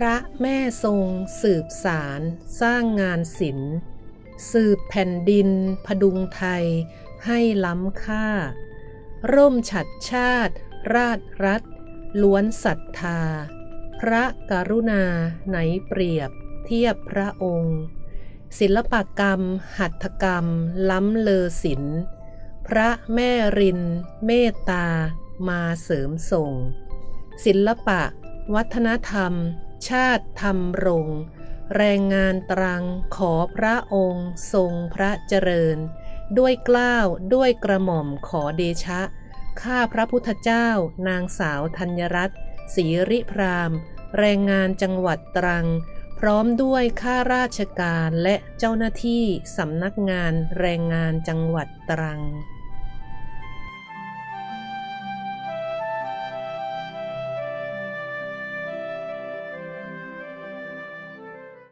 พระแม่ทรงสืบสารสร้างงานศิลป์สืบแผ่นดิน พดุงไทย ให้ล้ำค่า ร่มฉัดชาติ ราชรัฐ ล้วนศรัทธา พระกรุณาไหนเปรียบ เทียบพระองค์ ศิลปกรรม หัตถกรรม ล้ำเลอศิลป์พระแม่ริน เมตตา มาเสริมส่ง ศิลปะ วัฒนธรรม ชาติธรรมรง แรงงานตรังขอพระองค์ ทรงพระเจริญ ด้วยกล้าวด้วยกระหม่อมขอเดชะ ข้าพระพุทธเจ้านางสาวธัญรัตน์ศรีริพรามแรงงานจังหวัดตรัง พร้อมด้วยข้าราชการและเจ้าหน้าที่สำนักงานแรงงานจังหวัดตรัง